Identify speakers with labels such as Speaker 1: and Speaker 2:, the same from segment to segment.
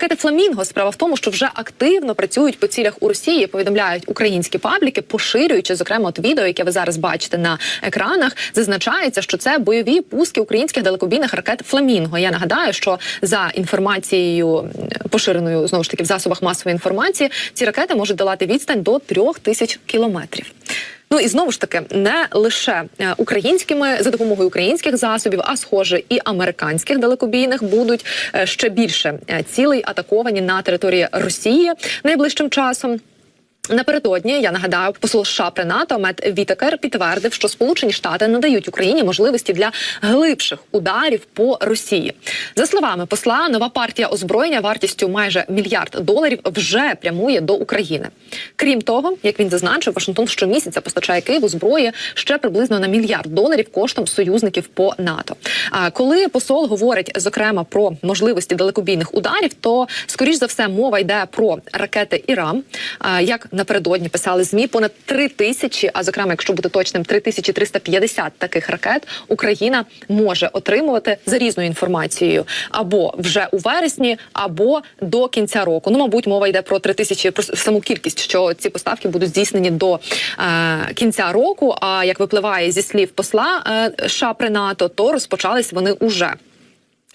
Speaker 1: Ракети Фламінго справа в тому, що вже активно працюють по цілях у Росії. Повідомляють українські пабліки, поширюючи зокрема от відео, яке ви зараз бачите на екранах. Зазначається, що це бойові пуски українських далекобійних ракет Фламінго. Я нагадаю, що за інформацією поширеною знову ж таки в засобах масової інформації, ці ракети можуть долати відстань до трьох тисяч кілометрів. Ну і знову ж таки, не лише е, українськими за допомогою українських засобів, а схоже, і американських далекобійних будуть е, ще більше е, цілей атаковані на території Росії найближчим часом. Напередодні я нагадаю, посол США при НАТО Мет Вітекер підтвердив, що Сполучені Штати надають Україні можливості для глибших ударів по Росії. За словами посла, нова партія озброєння вартістю майже мільярд доларів вже прямує до України. Крім того, як він зазначив, Вашингтон щомісяця постачає Києву зброї ще приблизно на мільярд доларів коштом союзників по НАТО. А коли посол говорить зокрема про можливості далекобійних ударів, то скоріш за все мова йде про ракети Іран. А, Як напередодні писали змі, понад три тисячі, а зокрема, якщо бути точним, 3350 таких ракет Україна може отримувати за різною інформацією або вже у вересні, або до кінця року. Ну, мабуть, мова йде про 3000, про саму кількість, що ці поставки будуть здійснені до е, кінця року. А як випливає зі слів посла е, США при НАТО, то розпочались вони уже.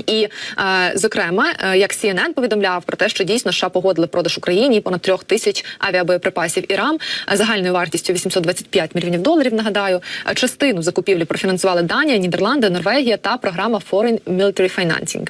Speaker 1: І е, зокрема, е, як CNN повідомляв про те, що дійсно США погодили продаж Україні понад трьох тисяч авіабоєприпасів ірам е, загальною вартістю 825 мільйонів доларів. Нагадаю, частину закупівлі профінансували Данія, Нідерланди, Норвегія та програма Foreign Military Financing.